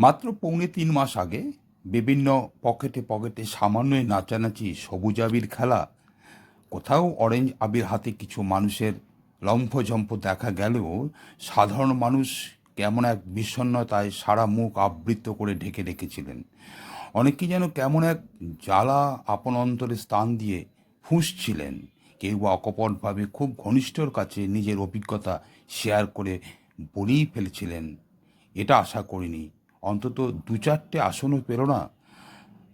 মাত্র পৌনে তিন মাস আগে বিভিন্ন পকেটে পকেটে সামান্য নাচানাচি সবুজ আবির খেলা, কোথাও অরেঞ্জ আবির হাতে কিছু মানুষের লম্ফঝম্প দেখা গেলেও সাধারণ মানুষ কেমন এক বিষণ্ণতায় সারা মুখ আবৃত করে ঢেকে রেখেছিলেন। অনেকেই যেন কেমন এক জ্বালা আপন অন্তরে স্থান দিয়ে ফুঁসছিলেন। কেউ বা অকপটভাবে খুব ঘনিষ্ঠর কাছে নিজের অভিজ্ঞতা শেয়ার করে বলেই ফেলেছিলেন, এটা আশা করিনি। অন্তত দু চারটে আসনও পেল না।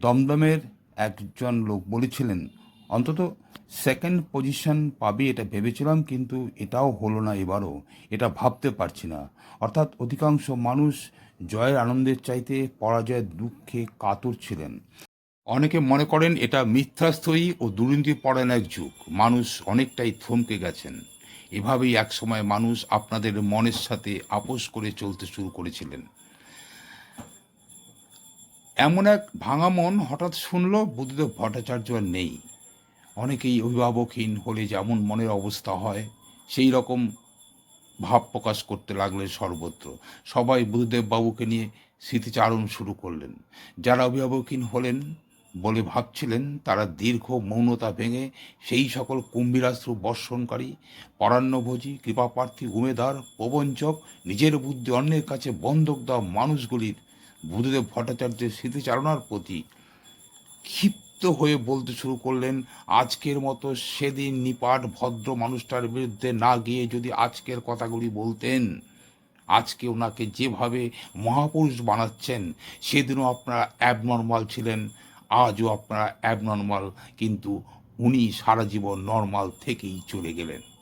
দমদমের একজন লোক বলেছিলেন, অন্তত সেকেন্ড পজিশন পাবে এটা ভেবেছিলাম, কিন্তু এটাও হলো না এবারও। এটা ভাবতে পারছি না। অর্থাৎ অধিকাংশ মানুষ জয়ের আনন্দের চাইতে পরাজয়ের দুঃখে কাতর ছিলেন। অনেকে মনে করেন এটা মিথ্যাস্থয়ী ও দুর্নীতি পরায়ণ এক যুগ। মানুষ অনেকটাই থমকে গেছেন। এভাবেই একসময় মানুষ আপনাদের মনের সাথে আপোষ করে চলতে শুরু করেছিলেন। এমন এক ভাঙা মন হঠাৎ শুনল, বুদ্ধদেব ভট্টাচার্য আর নেই। অনেকেই অভিভাবকহীন হলে যেমন মনের অবস্থা হয়, সেই রকম ভাব প্রকাশ করতে লাগলেন সর্বত্র। সবাই বুদ্ধদেব বাবুকে নিয়ে স্মৃতিচারণ শুরু করলেন। যারা অভিভাবকহীন হলেন বলে ভাবছিলেন, তারা দীর্ঘ মৌনতা ভেঙে সেই সকল কুম্ভীরাস্ত্র বর্ষণকারী পরাণ্যভোজী কৃপাপ্রার্থী, উমেদার, প্রবঞ্চক, নিজের বুদ্ধি, অন্যের কাছে বন্ধক দেওয়া মানুষগুলির বুদ্ধদেব ভট্টাচার্যের স্মৃতিচারণার প্রতি ক্ষিপ্ত হয়ে বলতে শুরু করলেন, আজকের মতো সেদিন নিপাট ভদ্র মানুষটার বিরুদ্ধে না গিয়ে যদি আজকের কথাগুলি বলতেন, আজকে ওনাকে যেভাবে মহাপুরুষ বানাচ্ছেন, সেদিনও আপনারা অ্যাবনর্মাল ছিলেন, আজও আপনারা অ্যাবনর্মাল কিন্তু উনি সারা জীবন নর্মাল থেকেই চলে গেলেন।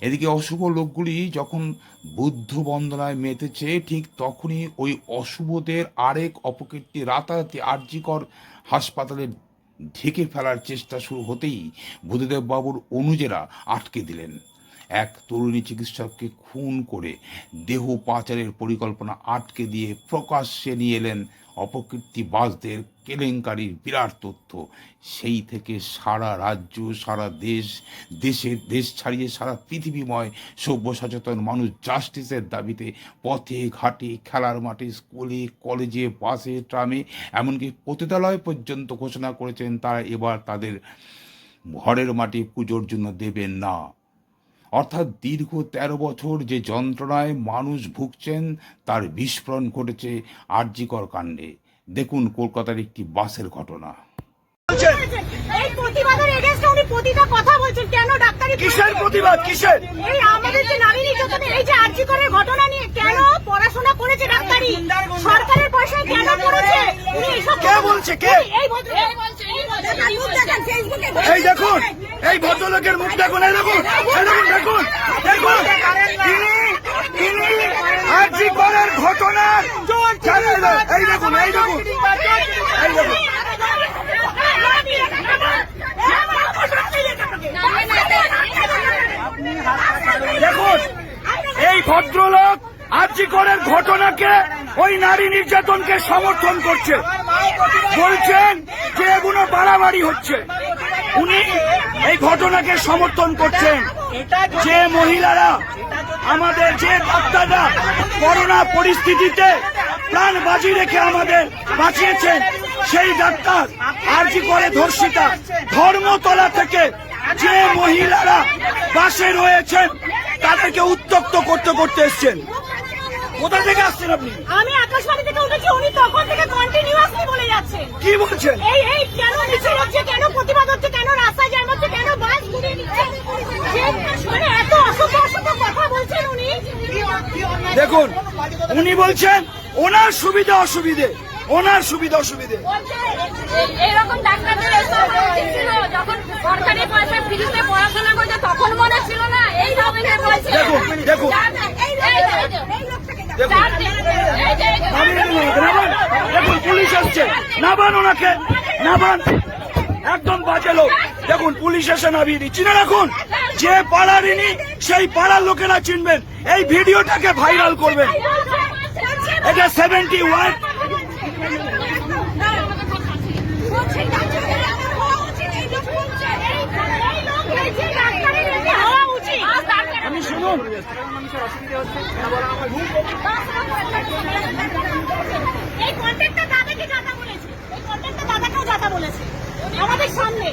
এদিকে অশুভ লোকগুলি যখন বুদ্ধ বন্দনায় মেতেছে, ঠিক তখনই ওই অশুভদের আরেক অপকীর্তি রাতারাতি আর্যিকর হাসপাতালে ঢেকে ফেলার চেষ্টা শুরু হতেই বুদ্ধদেব বাবুর অনুজেরা আটকে দিলেন। এক তরুণী চিকিৎসককে খুন করে দেহ পাচারের পরিকল্পনা আটকে দিয়ে প্রকাশ্যে নিয়ে এলেন অপকীর্তিবাজদের কেলেঙ্কারির বিরাট তথ্য। সেই থেকে সারা রাজ্য, সারা দেশ, দেশের দেশ ছাড়িয়ে সারা পৃথিবীময় সভ্য সচেতন মানুষ জাস্টিসের দাবিতে পথে, ঘাটে, খেলার মাঠে, স্কুলে কলেজে বাসে ট্রামে এমনকি পতিতালয় পর্যন্ত ঘোষণা করেছেন তারা। এবার তাদের ঘরের মাটি পুজোর জন্য দেবেন না। অর্থাৎ দীর্ঘ তেরো বছর যে যন্ত্রণায় মানুষ ভুগছেন তার বিস্ফোরণ ঘটেছে আর্যিকর কাণ্ডে। দেখুন কলকাতার একটি বাসের ঘটনা। এই প্রতিবাদের এগেনস্টে উনি প্রতিটা কথা বলছেন। কেন ডাক্তারি কিসের প্রতিবাদ? কিসের? এই আমাদের যে নারী নির্যাতনের এই যে আর্যিকরের ঘটনা নিয়ে কেন পড়াশোনা করেছে ডাক্তারি? সরকারের পয়সায় কেন করেছে? উনি এসব কে বলছে, কে? এই ভদ্র এই বলছে এই বলছে। মুখ দেখান এই ভদ্রলোকের মুখ দেখুন, এই দেখুন দেখুন দেখুন তিনি আরজি করের ঘটনার এই দেখুন এই দেখুন এই দেখুন। দেখুন, এই ভদ্রলোক আরজি করের ঘটনাকে ওই নারী নির্যাতনকে সমর্থন করছে। বলছেন যে এগুলো বাড়াবাড়ি হচ্ছে। উনি এই ঘটনাকে সমর্থন করছেন যে মহিলারা আমাদের যে ডাক্তাররা করোনা পরিস্থিতিতে প্রাণ বাজি রেখে আমাদের বাঁচিয়েছেন সেই ডাক্তার আরজি করে ধর্ষিতা ধর্মতলা থেকে যে মহিলারা বাসে রয়েছেন তাদেরকে উত্তক্ত করতে করতে এসছেন। কোথা থেকে আসছেন আপনি? আমি আকাশবাণী থেকে উঠেছি উনি তখন থেকে কন্টিনিউয়াসলি বলে যাচ্ছেন। কি বলছেন? এই এই কেন মিছিল হচ্ছে কেন প্রতিবাদ হচ্ছে কেন রাস্তায় জ্যাম হচ্ছে কেন বাস ঘুরিয়ে নিচ্ছে যে মানে এত অসভ্য অসভ্য কথা বলছেন উনি দেখুন উনি বলছেন ওনার সুবিধা অসুবিধে ওনার সুবিধা অসুবিধে এরকম ডাক্তারদের এসব উচিত ছিল যখন সরকারি পয়সা ফ্রিতে পড়াশোনা করছে তখন মনে ছিল না এই রকমের বলছে দেখুন, দেখুন। দেখুন পুলিশ আসছে নাবান ওনাকে নাবান একদম বাজে লোক দেখুন পুলিশ এসে নামিয়ে দিচ্ছি না রাখুন যে পাড়ার ইনি, সেই পাড়ার লোকেরা চিনবেন। এই ভিডিওটাকে ভাইরাল করবেন। এটা সেভেন্টি ওয়ান আমাদের সামনে।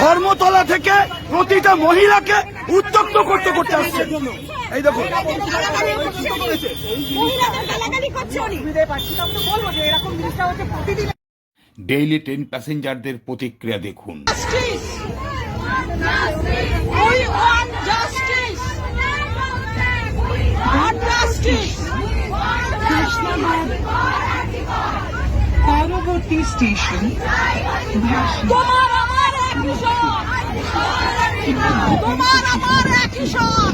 ধর্মতলা থেকে প্রতিটা মহিলাকে উত্তক্ত করতে করতে আসছে। এই দেখো। ডেইলি ট্রেন প্যাসেঞ্জারদের প্রতিক্রিয়া দেখুন। পরবর্তী স্টেশন তোমার আমার একই সব তোমার আমার একই সব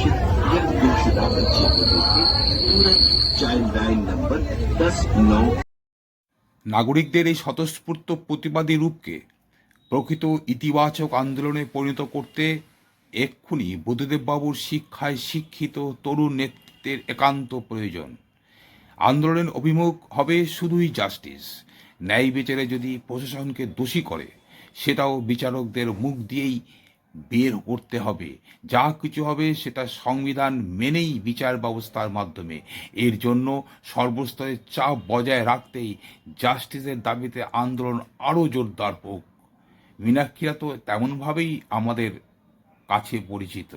या शोषित या गुमशुदा बच्चे को देखे तुरंत चाइल्ड लाइन नंबर दस नौ নাগরিকদের এই স্বতঃস্ফূর্ত প্রতিবাদী রূপকে প্রকৃত ইতিবাচক আন্দোলনে পরিণত করতে এক্ষুনি বুদ্ধদেববাবুর শিক্ষায় শিক্ষিত তরুণ নেতৃত্বের একান্ত প্রয়োজন আন্দোলনের অভিমুখ হবে শুধুই জাস্টিস ন্যায় বিচারে যদি প্রশাসনকে দোষী করে সেটাও বিচারকদের মুখ দিয়েই বের করতে হবে। যা কিছু হবে সেটা সংবিধান মেনেই বিচার ব্যবস্থার মাধ্যমে। এর জন্য সর্বস্তরে চাপ বজায় রাখতেই জাস্টিসের দাবিতে আন্দোলন আরও জোরদার হোক। মীনাক্ষীরা তো তেমনভাবেই আমাদের কাছে পরিচিত।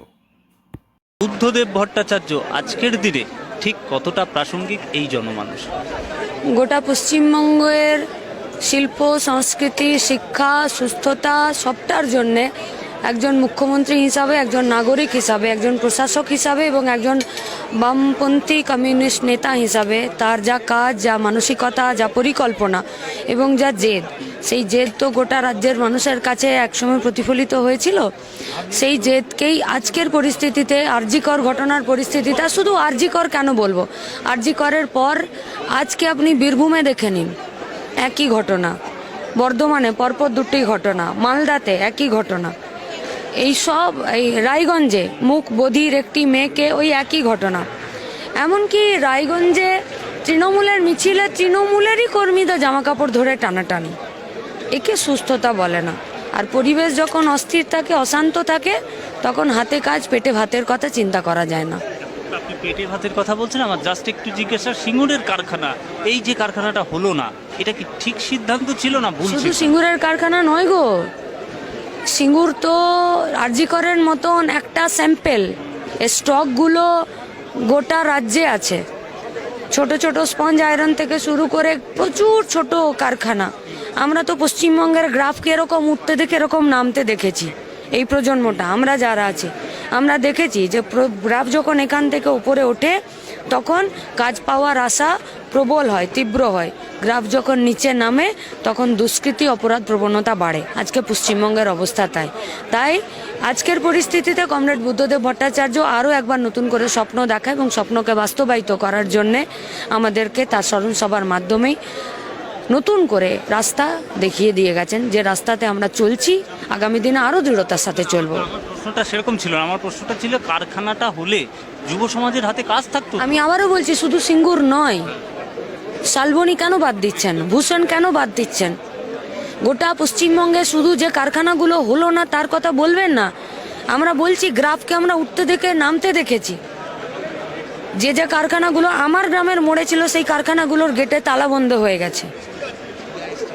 বুদ্ধদেব ভট্টাচার্য আজকের দিনে ঠিক কতটা প্রাসঙ্গিক এই জনমানুষ? গোটা পশ্চিমবঙ্গের শিল্প সংস্কৃতি শিক্ষা সুস্থতা সবটার জন্যে একজন মুখ্যমন্ত্রী হিসাবে, একজন নাগরিক হিসাবে, একজন প্রশাসক হিসাবে এবং একজন বামপন্থী কমিউনিস্ট নেতা হিসাবে তার যা কাজ, যা মানসিকতা, যা পরিকল্পনা এবং যা জেদ, সেই জেদ তো গোটা রাজ্যের মানুষের কাছে একসময় প্রতিফলিত হয়েছিল। সেই জেদকেই আজকের পরিস্থিতিতে আরজিকর ঘটনার পরিস্থিতিতে শুধু আরজিকর কেন বলব? আরজিকরের পর আজকে আপনি বীরভূমে দেখে নিন, একই ঘটনা। বর্ধমানে পরপর দুটি ঘটনা, মালদাতে একই ঘটনা। এই সব এই রায়গঞ্জে মুখ বধির একটি মেয়েকে ওই একই ঘটনা। এমনকি রায়গঞ্জে তৃণমূলের মিছিলে তৃণমূলেরই কর্মীদের জামা কাপড় ধরে টানাটানি। একে সুস্থতা বলে না। আর পরিবেশ যখন অস্থির থাকে অশান্ত থাকে তখন হাতে কাজ পেটে ভাতের কথা চিন্তা করা যায় না। আপনি পেটে ভাতের কথা বলছেন আমার জাস্ট একটু জিজ্ঞাসা সিঙ্গুরের কারখানা এই যে কারখানাটা হলো না এটা কি ঠিক সিদ্ধান্ত ছিল না শুধু সিঙ্গুরের কারখানা নয় গো সিঙ্গুর তো আরজিকরের মতন একটা স্যাম্পেল। স্টকগুলো গোটা রাজ্যে আছে। ছোট ছোট স্পঞ্জ আয়রন থেকে শুরু করে প্রচুর ছোট কারখানা। আমরা তো পশ্চিমবঙ্গের গ্রাফকে এরকম উঠতে দেখে এরকম নামতে দেখেছি। এই প্রজন্মটা, আমরা যারা আছি, আমরা দেখেছি যে গ্রাফ যখন এখান থেকে উপরে ওঠে, তখন কাজ পাওয়ার আশা প্রবল হয় তীব্র হয়। গ্রাফ যখন নিচে নামে তখন দুষ্কৃতি অপরাধ প্রবণতা বাড়ে। আজকে পশ্চিমবঙ্গের অবস্থা তাই। তাই আজকের পরিস্থিতিতে কমরেড বুদ্ধদেব ভট্টাচার্য আরও একবার নতুন করে স্বপ্ন দেখা এবং স্বপ্নকে বাস্তবায়িত করার জন্যে আমাদেরকে তার স্মরণ সভার মাধ্যমেই নতুন করে রাস্তা দেখিয়ে দিয়ে গেছেন যে রাস্তাতে আমরা চলছি আগামী দিনে আরও দৃঢ়তার সাথে চলবো। প্রশ্নটা সেরকম ছিল আমার প্রশ্নটা ছিল কারখানাটা হলে যুব সমাজের হাতে কাজ থাকতো? আমি আবারও বলছি শুধু সিঙ্গুর নয় শালবনী কেন বাদ দিচ্ছেন? ভূষণ কেন বাদ দিচ্ছেন? গোটা পশ্চিমবঙ্গে শুধু যে কারখানাগুলো হলো না, তার কথা বলবেন না? আমরা বলছি, গ্রাফকে আমরা উঠতে দেখে, নামতে দেখেছি। যে যে কারখানাগুলো আমার গ্রামের মোড়ে ছিল, সেই কারখানাগুলোর গেটে তালা বন্ধ হয়ে গেছে।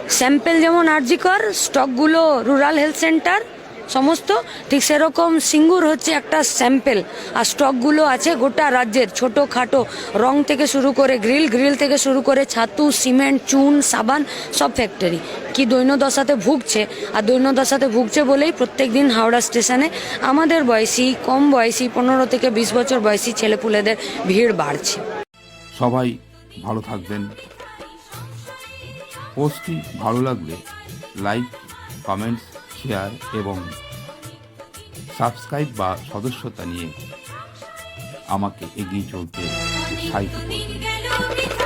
স্যাম্পেল যেমন আরজিকর স্টকগুলো রুরাল হেলথ সেন্টার সমস্ত, ঠিক সেরকম সিঙ্গুর হচ্ছে একটা স্যাম্পেল। আর স্টকগুলো আছে গোটা রাজ্যের, ছোট খাটো, রং থেকে শুরু করে গ্রিল গ্রিল থেকে শুরু করে ছাতু, সিমেন্ট, চুন, সাবান, সব ফ্যাক্টরি। কি দৈন্যদশাতে ভুগছে? আর দৈন্যদশাতে ভুগছে বলেই প্রত্যেক দিন হাওড়া স্টেশনে আমাদের বয়সী, কম বয়সী, পনেরো থেকে বিশ বছর বয়সী ছেলেপুলেদের ভিড় বাড়ছে। সবাই ভালো থাকবেন। পোস্টটি ভালো লাগলে লাইক, কমেন্টস শেয়ার এবং সাবস্ক্রাইব বা সদস্যতা নিয়ে আমাকে এগিয়ে চলতে সাহিত্য